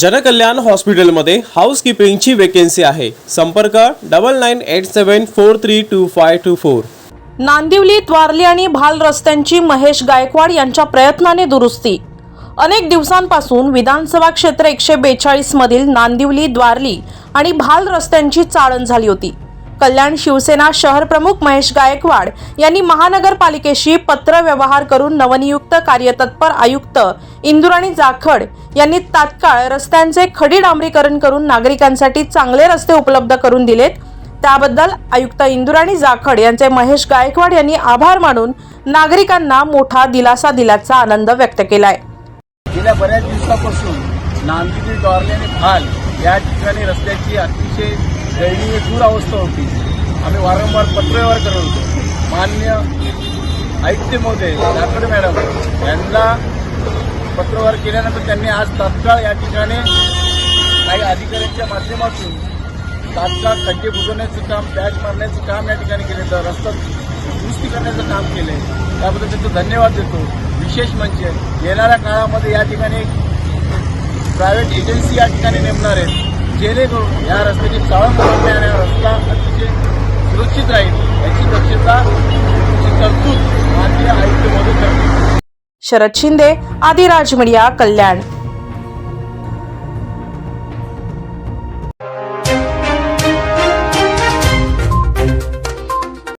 जनकल्याण हॉस्पिटलमध्ये हाऊसकीपिंगची वेकेन्सी आहे. संपर्क double nine eight seven four three two five two four Nandivali Dwarli आणि भाल रस्त्यांची महेश गायकवाड यांच्या प्रयत्नाने दुरुस्ती. अनेक दिवसांपासून विधानसभा क्षेत्र एकशे बेचाळीस मधील नांदिवली द्वारली आणि भाल रस्त्यांची चाळण झाली होती. कल्याण शिवसेना शहर प्रमुख महेश गायकवाड यांनी महानगरपालिकेशी पत्र व्यवहार करून नवनियुक्त कार्यतत्पर आयुक्त इंदुराणी जाखड यांनी तात्काळ रस्त्यांचे खडी डांबरीकरण करून नागरिकांसाठी चांगले रस्ते उपलब्ध करून दिलेत. त्याबद्दल आयुक्त इंदुराणी जाखड यांचे महेश गायकवाड यांनी आभार मानून नागरिकांना मोठा दिलासा दिल्याचा आनंद व्यक्त केलाय. गेल्या बऱ्याच दिवसापासून नांदिवली डॉर्ले आणि भाल या ठिकाणी रस्त्याची अतिशय दयनीय दूर अवस्था होती. आम्ही वारंवार पत्रव्यवहार करत होतो. मान्य आयुक्त महोदय राठोड मॅडम यांना पत्रव्यवहार केल्यानंतर त्यांनी आज तात्काळ या ठिकाणी काही अधिकाऱ्यांच्या माध्यमातून तात्काळ खड्डे बुजवण्याचं काम पॅच मारण्याचं काम या ठिकाणी केलं. तर रस्ता दुरुस्ती करण्याचं काम केलंय. त्याबद्दल त्यांचं धन्यवाद देतो. विशेष म्हणजे येणाऱ्या काळामध्ये या ठिकाणी प्रायव्हेट एजन्सी या ठिकाणी नेमणार आहेत जेणेकरून या रस्त्याची चाळण करणे आणि हा रस्ता अतिशय सुरक्षित राहील याची दक्षता तरतूद माननीय आयुक्त मदत करतील शरद शिंदे आदिराज मीडिया कल्याण.